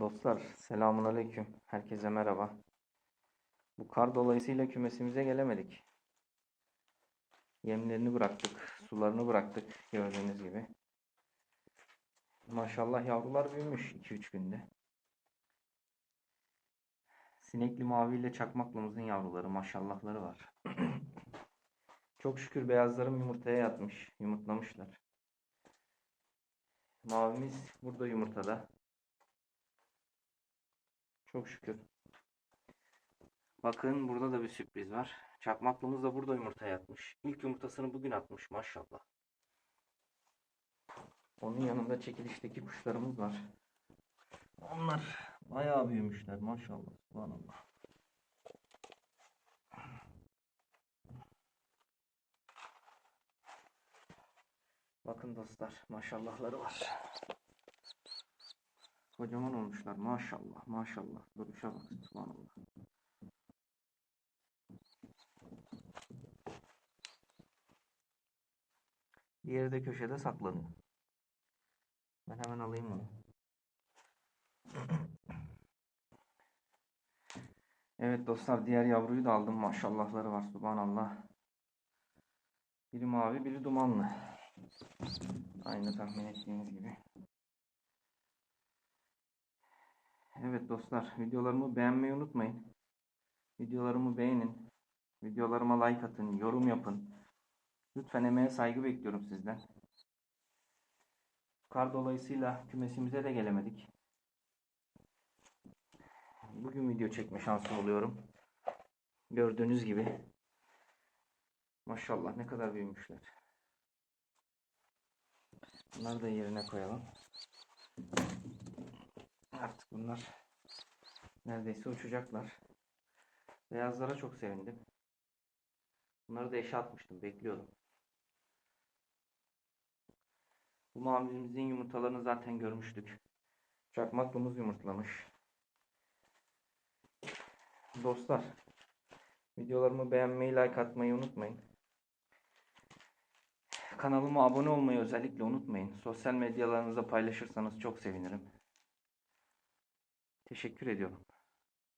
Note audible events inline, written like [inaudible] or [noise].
Dostlar selamun aleyküm. Herkese merhaba. Bu kar dolayısıyla kümesimize gelemedik. Yemlerini bıraktık, sularını bıraktık gördüğünüz gibi. Maşallah yavrular büyümüş 2-3 günde. Sinekli mavi ile çakmaklımızın yavruları maşallahları var. [clears throat] Çok şükür beyazlarım yumurtaya yatmış, yumurtlamışlar. Mavimiz burada yumurtada. Çok şükür. Bakın burada da bir sürpriz var. Çakmaklımız da burada yumurtaya atmış. İlk yumurtasını bugün atmış maşallah. Onun yanında çekilişteki kuşlarımız var. Onlar bayağı büyümüşler maşallah. Subhanallah. Bakın dostlar maşallahları var. Kocaman olmuşlar maşallah maşallah. Duruşa bak subhanallah. Diğeri de köşede saklanıyor. Ben hemen alayım onu. Evet dostlar diğer yavruyu da aldım. Maşallahları var subhanallah. Biri mavi biri dumanlı. Aynı tahmin ettiğiniz gibi. Evet dostlar videolarımı beğenmeyi unutmayın. Videolarımı beğenin. Videolarıma like atın, yorum yapın. Lütfen emeğe saygı bekliyorum sizden. Kar dolayısıyla kümesimize de gelemedik. Bugün video çekme şansı oluyorum. Gördüğünüz gibi. Maşallah ne kadar büyümüşler. Bunları da yerine koyalım. Artık bunlar neredeyse uçacaklar. Beyazlara çok sevindim. Bunları da eşe atmıştım. Bekliyordum. Bu mavimizin yumurtalarını zaten görmüştük. Çakmaklımız yumurtlamış. Dostlar, videolarımı beğenmeyi, like atmayı unutmayın. Kanalıma abone olmayı özellikle unutmayın. Sosyal medyalarınızda paylaşırsanız çok sevinirim. Teşekkür ediyorum.